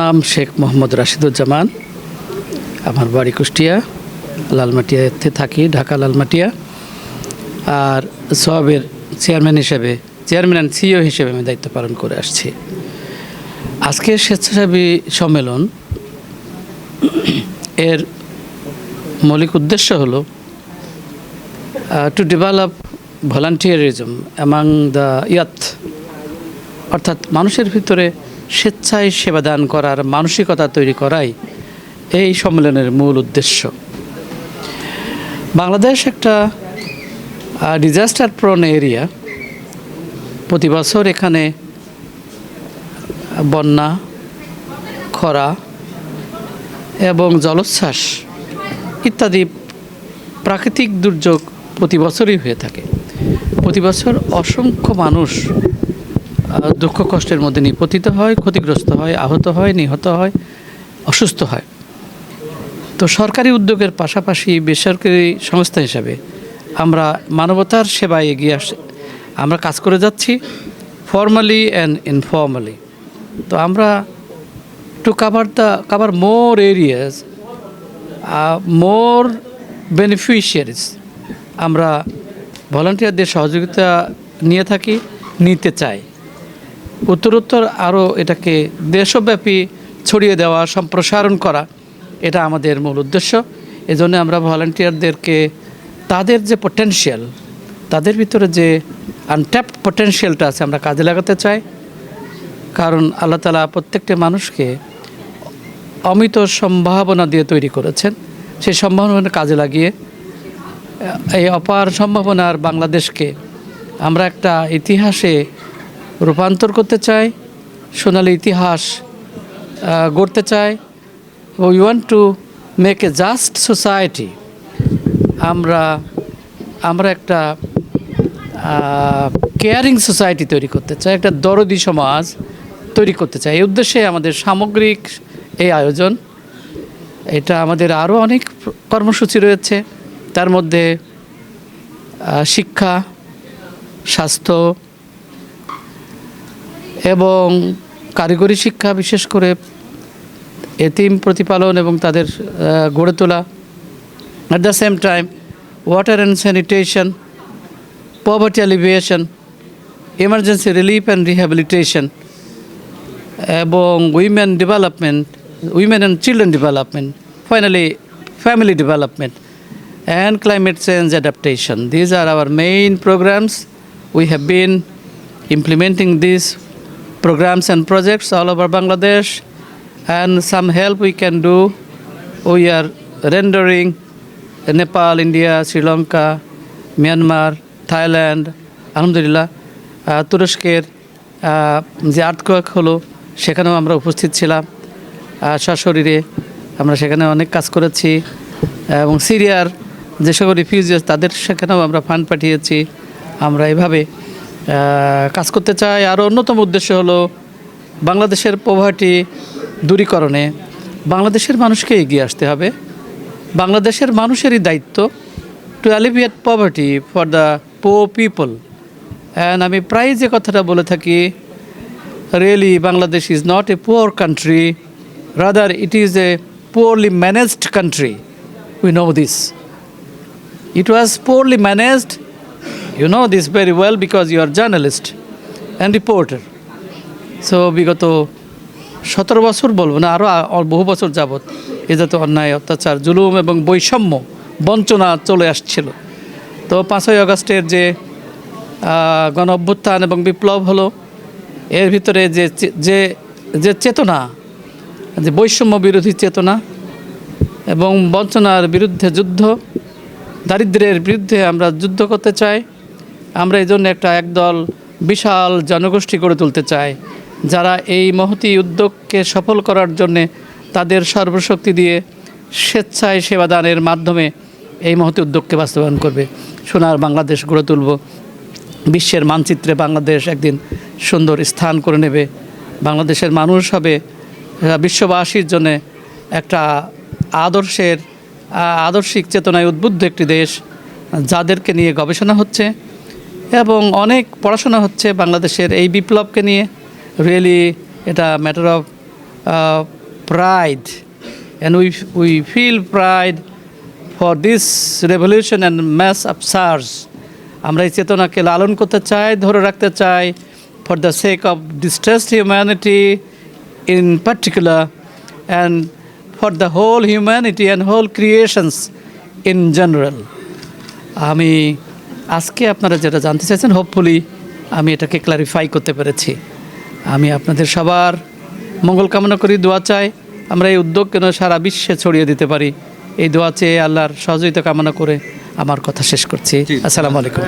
নাম শেখ মোহাম্মদ রাশিদুজ্জামান। আমার বাড়ি কুষ্টিয়া, লালমাটিয়াতে থাকি, ঢাকা, লালমাটিয়া। আর সবের চেয়ারম্যান হিসেবে, চেয়ারম্যান অ্যান্ড সিইও হিসেবে আমি দায়িত্ব পালন করে আসছি। আজকের স্বেচ্ছাসেবী সম্মেলন এর মৌলিক উদ্দেশ্য হলো to develop volunteerism among the youth অর্থাৎ মানুষের ভিতরে স্বেচ্ছায় সেবাদান করার মানসিকতা তৈরি করাই এই সম্মেলনের মূল উদ্দেশ্য। বাংলাদেশ একটা ডিজাস্টার প্রন এরিয়া প্রতি বছর এখানে বন্যা, খরা এবং জলোচ্ছ্বাস ইত্যাদি প্রাকৃতিক দুর্যোগ প্রতি বছরই হয়ে থাকে। প্রতি বছর অসংখ্য মানুষ দুঃখ কষ্টের মধ্যে নিপতিত হয়, ক্ষতিগ্রস্ত হয়, আহত হয়, নিহত হয়, অসুস্থ হয়। তো সরকারি উদ্যোগের পাশাপাশি বেসরকারি সংস্থা হিসাবে আমরা মানবতার সেবায় এগিয়ে আস আমরা কাজ করে যাচ্ছি ফর্মালি অ্যান্ড ইনফর্মালি তো আমরা to cover the cover more areas more beneficiaries আমরা ভলান্টিয়ারদের সহযোগিতা নিয়ে থাকি, নিতে চাই। উত্তরোত্তর আরও এটাকে দেশব্যাপী ছড়িয়ে দেওয়া, সম্প্রসারণ করা, এটা আমাদের মূল উদ্দেশ্য। এজন্য আমরা ভলান্টিয়ারদেরকে, তাদের যে পটেনশিয়াল তাদের ভিতরে যে আনট্যাপড পটেনশিয়ালটা আছে আমরা কাজে লাগাতে চাই। কারণ আল্লাহ তালা প্রত্যেকটা মানুষকে অমিত সম্ভাবনা দিয়ে তৈরি করেছেন। সেই সম্ভাবনা কাজে লাগিয়ে, এই অপার সম্ভাবনার বাংলাদেশকে আমরা একটা ইতিহাসে রূপান্তর করতে চাই সোনালি ইতিহাস গড়তে চাই we want to make a just society আমরা আমরা একটা কেয়ারিং সোসাইটি তৈরি করতে চাই, একটা দরদি সমাজ তৈরি করতে চাই। এই উদ্দেশ্যে আমাদের সামগ্রিক এই আয়োজন, এটা আমাদের আরও অনেক কর্মসূচি রয়েছে। তার মধ্যে শিক্ষা, স্বাস্থ্য এবং কারিগরি শিক্ষা, বিশেষ করে এতিম প্রতিপালন এবং তাদের গড়ে তোলা at the same time water and sanitation poverty alleviation emergency relief and rehabilitation এবং women development women and children development finally family development and climate change adaptation. These are our main programs. We have been implementing these programs and projects all over Bangladesh, and some help we can do. We are rendering Nepal, India, Sri Lanka, Myanmar, Thailand, আলহামদুলিল্লাহ তুরস্কের যে earthquake হলো সেখানেও আমরা উপস্থিত ছিলাম সশরীরে আমরা সেখানে অনেক কাজ করেছি এবং সিরিয়ার যে সকল রিফিউজিয়াস তাদের সেখানেও আমরা ফান্ড পাঠিয়েছি আমরা এভাবে কাজ করতে চাই আর অন্যতম উদ্দেশ্য হলো বাংলাদেশের পোভার্টি দূরীকরণে বাংলাদেশের মানুষকে এগিয়ে আসতে হবে বাংলাদেশের মানুষেরই দায়িত্ব to alleviate poverty for the poor people and আমি প্রায় যে কথাটা বলে থাকি really Bangladesh is not a poor country, rather it is a poorly managed country. We know this. It was poorly managed. You know this very well because you are journalist and reporter. So, বিগত সতেরো বছর বলব না আরও বহু বছর যাবৎ এ যাতে অন্যায়, অত্যাচার, জুলুম এবং বৈষম্য বঞ্চনা চলে আসছিল তো পাঁচই আগস্টের যে গণ অভ্যুত্থান এবং বিপ্লব হলো, এর ভিতরে যে যে যে চেতনা, যে বৈষম্য বিরোধী চেতনা এবং বঞ্চনার বিরুদ্ধে যুদ্ধ দারিদ্র্যের বিরুদ্ধে আমরা যুদ্ধ করতে চাই আমরা এই জন্য একটা একদল বিশাল জনগোষ্ঠী গড়ে তুলতে চাই, যারা এই মহতি উদ্যোগকে সফল করার জন্যে তাদের সর্বশক্তি দিয়ে স্বেচ্ছায় সেবাদানের মাধ্যমে এই মহতি উদ্যোগকে বাস্তবায়ন করবে। সোনার বাংলাদেশ গড়ে তুলব। বিশ্বের মানচিত্রে বাংলাদেশ একদিন সুন্দর স্থান করে নেবে। বাংলাদেশের মানুষ হবে বিশ্ববাসীর জন্য একটা আদর্শের আদর্শিক চেতনায় উদ্বুদ্ধ একটি দেশ, যাদেরকে নিয়ে গবেষণা হচ্ছে। এবং অনেক পড়াশোনা হচ্ছে বাংলাদেশের এই বিপ্লবকে নিয়ে। রিয়েলি এটা matter of uh, pride. And we feel pride for for revolution and mass of upsurge. আমরা এই চেতনাকে লালন করতে চাই ধরে রাখতে চাই for the sake of distressed humanity in particular and for the whole humanity and whole creations in general আমি আজকে আপনারা যেটা জানতে চাইছেন হোপফুলি আমি এটাকে ক্লারিফাই করতে পেরেছি। আমি আপনাদের সবার মঙ্গল কামনা করি দোয়া চাই। আমরা এই উদ্যোগ কেন সারা বিশ্বে ছড়িয়ে দিতে পারি। এই দোয়া চেয়ে আল্লাহর সহযোগিতা কামনা করে আমার কথা শেষ করছি। আসসালামু আলাইকুম।